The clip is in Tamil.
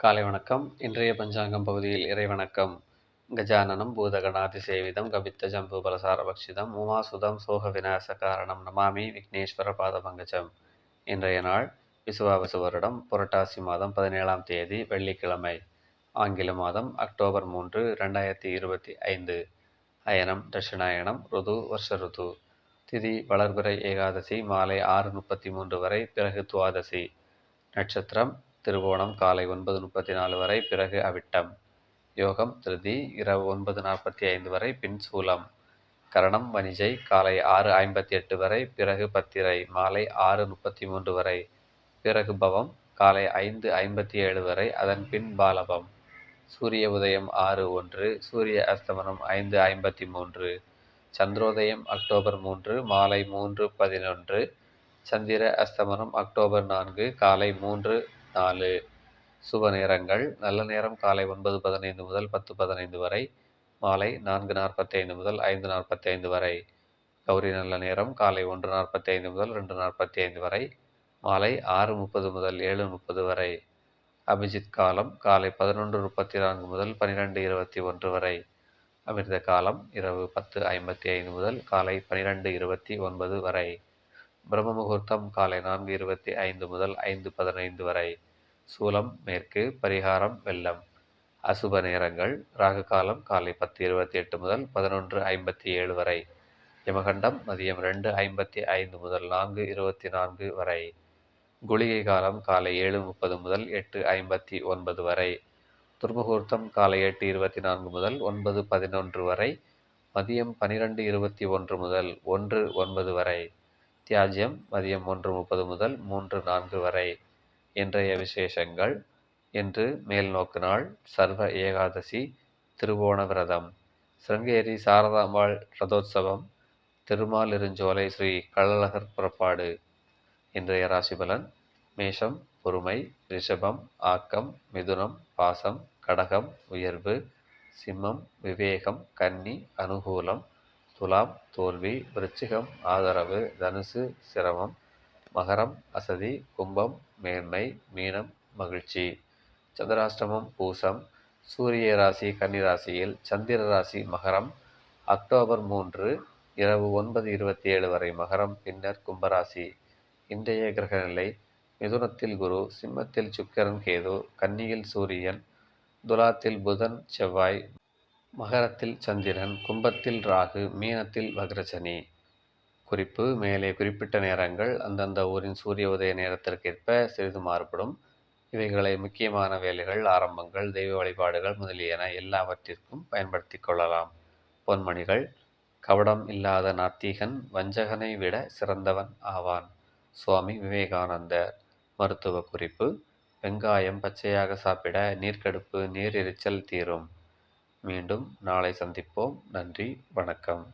காலை வணக்கம். இன்றைய பஞ்சாங்கம் பகுதியில் இறைவணக்கம் கஜானனம் பூதகணாதி சேவிதம் கபித்த ஜம்பு பலசாரபக்ஷிதம் உமாசுதம் சோக விநாச காரணம் நமாமி விக்னேஸ்வர பாதபங்கஜம் இன்றைய நாள் விசுவாவசு வருடம் புரட்டாசி மாதம் பதினேழாம் தேதி வெள்ளிக்கிழமை. ஆங்கில மாதம் அக்டோபர் மூன்று ரெண்டாயிரத்தி இருபத்தி ஐந்து. அயனம் தட்சிணாயனம் ருது வருஷ ருது. திதி வளர்பிறை ஏகாதசி மாலை ஆறு முப்பத்தி மூன்று வரை பிறகு துவாதசி. நட்சத்திரம் திருவோணம் காலை ஒன்பது முப்பத்தி நாலு வரை பிறகு அவிட்டம். யோகம் திருதி இரவு ஒன்பது நாற்பத்தி ஐந்து வரை பின் சூலம். கரணம் வணிஜை காலை ஆறு ஐம்பத்தி எட்டு வரை பிறகு பத்திரை மாலை ஆறு முப்பத்தி மூன்று வரை பிறகு பவம் காலை ஐந்து ஐம்பத்தி ஏழு வரை அதன் பின் பாலபம். சூரிய உதயம் ஆறு ஒன்று சூரிய அஸ்தமனம் ஐந்து ஐம்பத்தி மூன்று சந்திரோதயம் அக்டோபர் மூன்று மாலை மூன்று பதினொன்று சந்திர அஸ்தமனம் அக்டோபர் நான்கு காலை மூன்று நாலு சுப நேரங்கள். நல்ல நேரம் காலை ஒன்பது பதினைந்து முதல் பத்து பதினைந்து வரை மாலை நான்கு நாற்பத்தைந்து முதல் ஐந்து நாற்பத்தைந்து வரை. கௌரி நல்ல நேரம் காலை ஒன்று நாற்பத்தைந்து முதல் ரெண்டு நாற்பத்தி ஐந்து வரை மாலை ஆறு முப்பது முதல் ஏழு முப்பது வரை. அபிஜித் காலம் காலை பதினொன்று முப்பத்தி நான்கு முதல் பன்னிரெண்டு இருபத்தி ஒன்று வரை. அமிர்த காலம் இரவு பத்து ஐம்பத்தி ஐந்து முதல் காலை பன்னிரெண்டு இருபத்தி ஒன்பது வரை. பிரம்ம முகூர்த்தம் காலை நான்கு இருபத்தி ஐந்து முதல் ஐந்து பதினைந்து வரை. சூலம் மேற்கு பரிகாரம் வெள்ளம். அசுப நேரங்கள் ராகு காலம் காலை பத்து இருபத்தி எட்டு முதல் பதினொன்று ஐம்பத்தி ஏழு வரை. யமகண்டம் மதியம் ரெண்டு ஐம்பத்தி ஐந்து முதல் நான்கு இருபத்தி நான்கு வரை. குளிகை காலம் காலை ஏழு முப்பது முதல் எட்டு ஐம்பத்தி ஒன்பது வரை. துர்முகூர்த்தம் காலை எட்டு இருபத்தி நான்கு முதல் ஒன்பது பதினொன்று வரை. மதியம் பனிரெண்டு இருபத்தி ஒன்று முதல் ஒன்று ஒன்பது வரை. தியாஜ்யம் மதியம் ஒன்று முப்பது முதல் மூன்று நான்கு வரை. இன்றைய விசேஷங்கள் இன்று மேல்நோக்கு நாள் சர்வ ஏகாதசி திருவோண விரதம் சிருங்கேரி சாரதாம்பாள் ரதோத்சவம் திருமாலிருஞ்சோலை ஸ்ரீ கள்ளழகர் புறப்பாடு. இன்றைய ராசிபலன் மேஷம் பொறுமை ரிஷபம் ஆக்கம் மிதுனம் பாசம் கடகம் உயர்வு சிம்மம் விவேகம் கன்னி அனுகூலம் துலாம் தோல்வி விருச்சிகம் ஆதரவு தனுசு சிரமம் மகரம் அசதி கும்பம் மேன்மை மீனம் மகிழ்ச்சி. சந்திராஷ்டமம் பூசம். சூரிய ராசி கன்னிராசியில் சந்திர ராசி மகரம். அக்டோபர் மூன்று இரவு ஒன்பது இருபத்தி ஏழு வரை மகரம் பின்னர் கும்பராசி. இன்றைய கிரகநிலை மிதுனத்தில் குரு சிம்மத்தில் சுக்கிரன் கேது கன்னியில் சூரியன் துலாத்தில் புதன் செவ்வாய் மகரத்தில் சந்திரன் கும்பத்தில் ராகு மீனத்தில் வக்ரசனி. குறிப்பு மேலே குறிப்பிட்ட நேரங்கள் அந்தந்த ஊரின் சூரிய உதய நேரத்திற்கேற்ப சிறிது மாறுபடும். இவைகளை முக்கியமான வேலைகள் ஆரம்பங்கள் தெய்வ வழிபாடுகள் முதலியன எல்லாவற்றிற்கும் பயன்படுத்தி கொள்ளலாம். பொன்மணிகள் கவடம் இல்லாத நாத்திகன் வஞ்சகனை விட சிறந்தவன் ஆவான். சுவாமி விவேகானந்தர். மருத்துவ குறிப்பு வெங்காயம் பச்சையாக சாப்பிட நீர்க்கடுப்பு நீர் எரிச்சல் தீரும். மீண்டும் நாளை சந்திப்போம். நன்றி வணக்கம்.